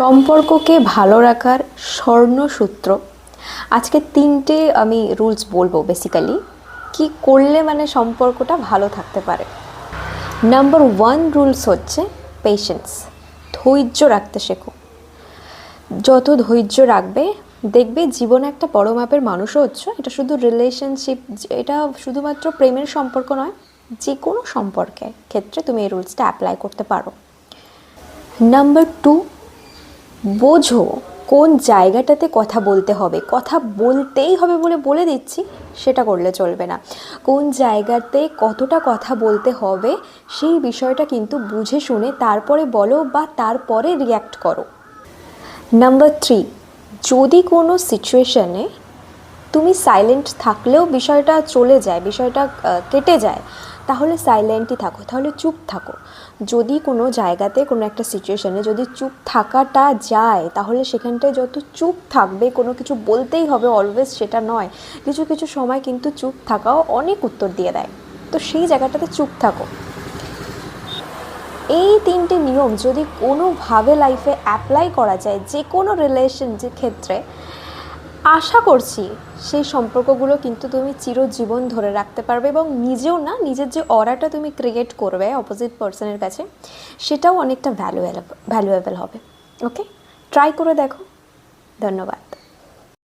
সম্পর্ককে ভালো রাখার স্বর্ণসূত্র। আজকে তিনটে আমি রুলস বলব বেসিক্যালি কি করলে মানে সম্পর্কটা ভালো থাকতে পারে? নাম্বার ওয়ান রুলস হচ্ছে পেশেন্স ধৈর্য রাখতে শেখো। যত ধৈর্য রাখবে, দেখবে জীবনে একটা বড় মাপের মানুষও হচ্ছে। এটা শুধু রিলেশনশিপ এটা শুধুমাত্র প্রেমের সম্পর্ক নয় যে কোনো সম্পর্কের ক্ষেত্রে তুমি এই রুলসটা অ্যাপ্লাই করতে পারো। নাম্বার টু বোঝো কোন জায়গাটাতে কথা বলতে হবে। কথা বলতেই হবে বলে বলে দিচ্ছি, সেটা করলে চলবে না। কোন জায়গাতে কতটা কথা বলতে হবে, সেই বিষয়টা কিন্তু বুঝে শুনে তারপরে বলো বা তারপরে রিয়্যাক্ট করো। নাম্বার থ্রি যদি কোনো সিচুয়েশনে তুমি সাইলেন্ট থাকলেও বিষয়টা চলে যায়, বিষয়টা কেটে যায়, তাহলে সাইলেন্টই থাকো, তাহলে চুপ থাকো। যদি কোনো জায়গাতে, কোনো একটা সিচুয়েশনে যদি চুপ থাকাটা যায়, তাহলে সেখানটায় যত চুপ থাকবে, কোনো কিছু বলতেই হবে অলওয়েজ সেটা নয়। কিছু কিছু সময় কিন্তু চুপ থাকাও অনেক উত্তর দিয়ে দেয়। তো সেই জায়গাটাতে চুপ থাকো। এই তিনটে নিয়ম যদি কোনোভাবে লাইফে অ্যাপ্লাই করা যায় যে কোনো রিলেশন যে ক্ষেত্রে আশা করছি সেই সম্পর্কগুলো কিন্তু তুমি চিরজীবন ধরে রাখতে পারবে এবং নিজেও না, নিজের যে অরাটা তুমি ক্রিয়েট করবে অপোজিট পার্সনের কাছে, সেটাও অনেকটা ভ্যালুয়েবল ভ্যালুয়েবল হবে। ওকে ট্রাই করে দেখো। ধন্যবাদ।